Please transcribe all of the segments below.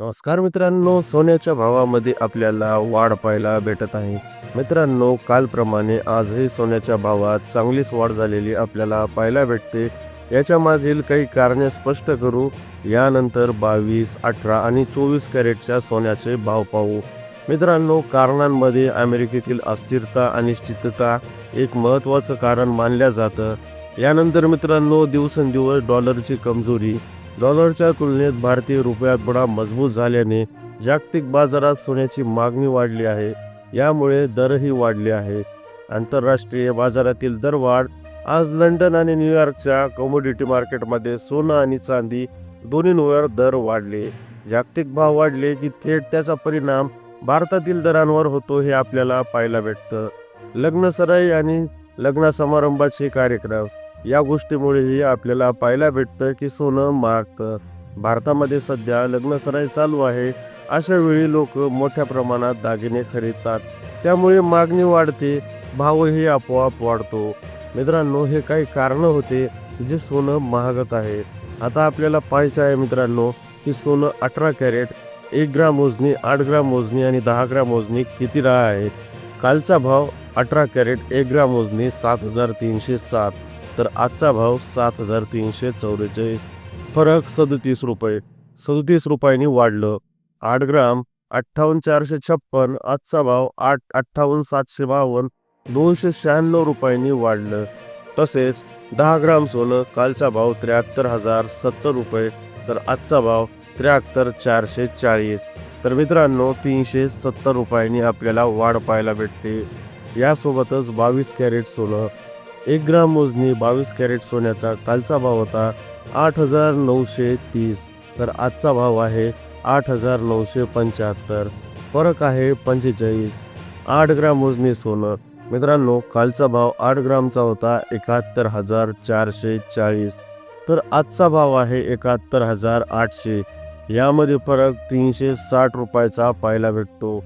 नमस्कार मित्रांनो सोन्याच्या भावामध्ये आपल्याला वाढ पाहायला भेटत आहे. मित्रांनो कालप्रमाणे आजही सोन्याच्या भावात चांगलीच वाढ झालेली आपल्याला पाहायला भेटते. याच्या मागील काही कारणे स्पष्ट करू. यानंतर बावीस अठरा आणि चोवीस कॅरेटच्या सोन्याचे भाव पाहू. मित्रांनो कारणांमध्ये अमेरिकेतील अस्थिरता अनिश्चितता एक महत्त्वाचं कारण मानलं जातं. यानंतर मित्रांनो दिवसेंदिवस डॉलरची कमजोरी डॉलरच्या तुलनेत भारतीय रुपया थोडा मजबूत झाल्याने जागतिक बाजारात सोन्याची मागणी वाढली आहे. यामुळे दरही वाढले आहे. आंतरराष्ट्रीय बाजारातील दरवाढ आज लंडन आणि न्यूयॉर्कच्या कमोडिटी मार्केटमध्ये सोनं आणि चांदी दोन्हींवर दर वाढले. जागतिक भाव वाढले की थेट त्याचा परिणाम भारतातील दरांवर होतो हे आपल्याला पाहायला भेटतं. लग्नसराई आणि लग्न समारंभाचे कार्यक्रम. या गोष्टीमुळेही आपल्याला पाहायला भेटतं की सोनं महागतं भारतामध्ये सध्या लग्नसराई चालू आहे. अशा वेळी लोक मोठ्या प्रमाणात दागिने खरेदतात. त्यामुळे मागणी वाढते भावही आपोआप वाढतो. मित्रांनो हे काही कारणं होते जे सोनं महागत आहे. आता आपल्याला पाहायचं आहे मित्रांनो की सोनं अठरा कॅरेट एक ग्राम मोजणी आठ ग्राम मोजणी आणि दहा ग्राम मोजणी किती राहा आहे? कालचा भाव अठरा कॅरेट एक ग्राम मोजणी सात हजार तीनशे सात. तर आजचा भाव सात हजार तीनशे चौवेचाळीस. फरक सदतीस रुपये. सदतीस रुपयांनी वाढलं. आठ ग्राम अठ्ठावन्न चारशे छप्पन. आजचा भाव आठ अठ्ठावन्न सातशे बावन्न. दोनशे शहाण्णव रुपयांनी वाढलं. तसेच दहा ग्राम सोनं कालचा भाव त्र्याहत्तर हजार सत्तर रुपये. तर आजचा भाव त्र्याहत्तर चारशे चाळीस. तर मित्रांनो तीनशे सत्तर रुपयांनी आपल्याला वाढ पाहायला भेटते. यासोबतच बावीस कॅरेट सोनं एक ग्राम मोजणी बावीस कॅरेट सोन्याचा कालचा भाव होता आठ हजार नऊशे तीस. तर आजचा भाव आहे आठ हजार नऊशे पंच्याहत्तर. फरक आहे पंचेचाळीस. आठ ग्राम मोजणी सोनं. मित्रांनो कालचा भाव आठ ग्रामचा होता एकाहत्तर हजार चारशे चाळीस. तर आजचा भाव आहे एकाहत्तर हजार आठशे. यामध्ये फरक तीनशे साठ रुपयाचा पाहायला भेटतो.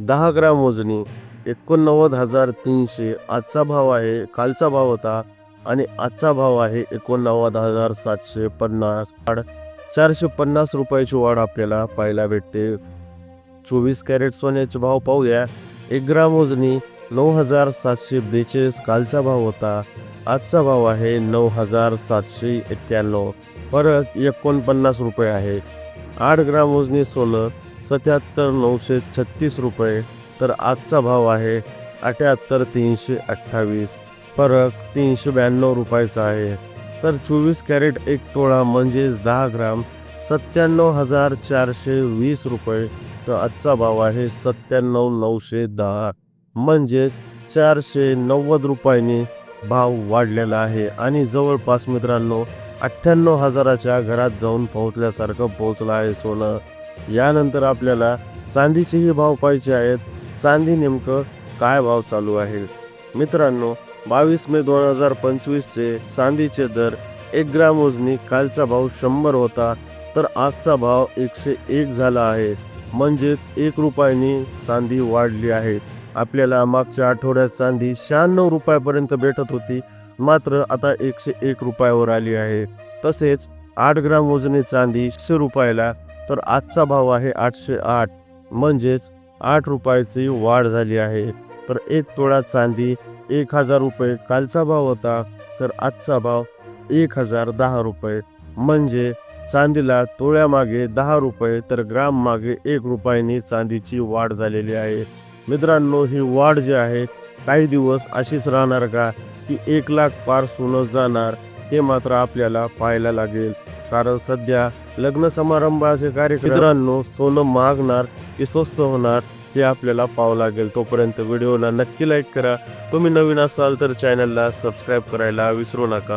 दहा ग्राम मोजणी. एकोणनव्वद हजार तीनशे. आजचा भाव आहे कालचा भाव होता आणि आजचा भाव आहे एकोणनव्वद हजार सातशे पन्नास. वाढ चारशे पन्नास रुपयाची वाढ आपल्याला पाहायला भेटते. चोवीस कॅरेट सोन्याचे भाव पाहूया. एक ग्राम वजनी नऊ हजार सातशे बेचाळीस. कालचा भाव होता. आजचा भाव आहे नऊ हजार सातशे एक्क्याण्णव परत एकोणपन्नास रुपये आहे. आठ ग्राम वजनी सोनं सत्याहत्तर नऊशे छत्तीस रुपये. तर आजचा भाव आहे अठ्याहत्तर तीनशे अठ्ठावीस. फरक तीनशे ब्याण्णव रुपयाचा आहे. तर चोवीस कॅरेट एक तोळा म्हणजेच दहा ग्राम सत्त्याण्णव हजार चारशे वीस रुपये. तर आजचा भाव आहे सत्त्याण्णव नऊशे दहा. म्हणजेच चारशे नव्वद रुपयांनी भाव वाढलेला आहे. आणि जवळपास मित्रांनो अठ्ठ्याण्णव हजाराच्या घरात जाऊन पोहोचल्यासारखं पोहोचलं आहे सोनं. यानंतर आपल्याला चांदीचेही भाव पाहिजे आहेत. चांदी नेमकं काय भाव चालू आहे? मित्रांनो बावीस मे दोन हजार पंचवीसचे चांदीचे दर एक ग्राम वजनी कालचा भाव शंभर होता तर आजचा भाव एकशे एक झाला आहे. म्हणजेच एक रुपयानी चांदी वाढली आहे. आपल्याला मागच्या आठवड्यात चांदी शहाण्णव रुपयापर्यंत भेटत होती मात्र आता एकशे एक रुपयावर आली आहे. तसेच आठ ग्राम वजनी चांदी शे रुपयाला तर आजचा भाव आहे आठशे आठ. म्हणजेच आठ रुपयाची वाढ झाली आहे. तर एक तोळा चांदी एक हजार रुपये कालचा भाव होता तर आजचा भाव एक हजार दहा रुपये. म्हणजे चांदीला तोळ्यामागे दहा रुपये तर ग्राम मागे एक रुपयानी चांदीची वाढ झालेली आहे. मित्रांनो ही वाढ जी आहे काही दिवस अशीच राहणार का? की एक लाख पार सोनं जाणार हे मात्र आपल्याला पाहायला लागेल. कारण सध्या लग्न समारंभाचे कार्यक्रम. मित्रांनो सोनं मागणार की स्वस्त होणार हे आपल्याला पाहावं लागेल. तोपर्यंत व्हिडिओला नक्की लाईक करा. तुम्ही नवीन असाल तर चॅनलला सबस्क्राईब करायला विसरू नका.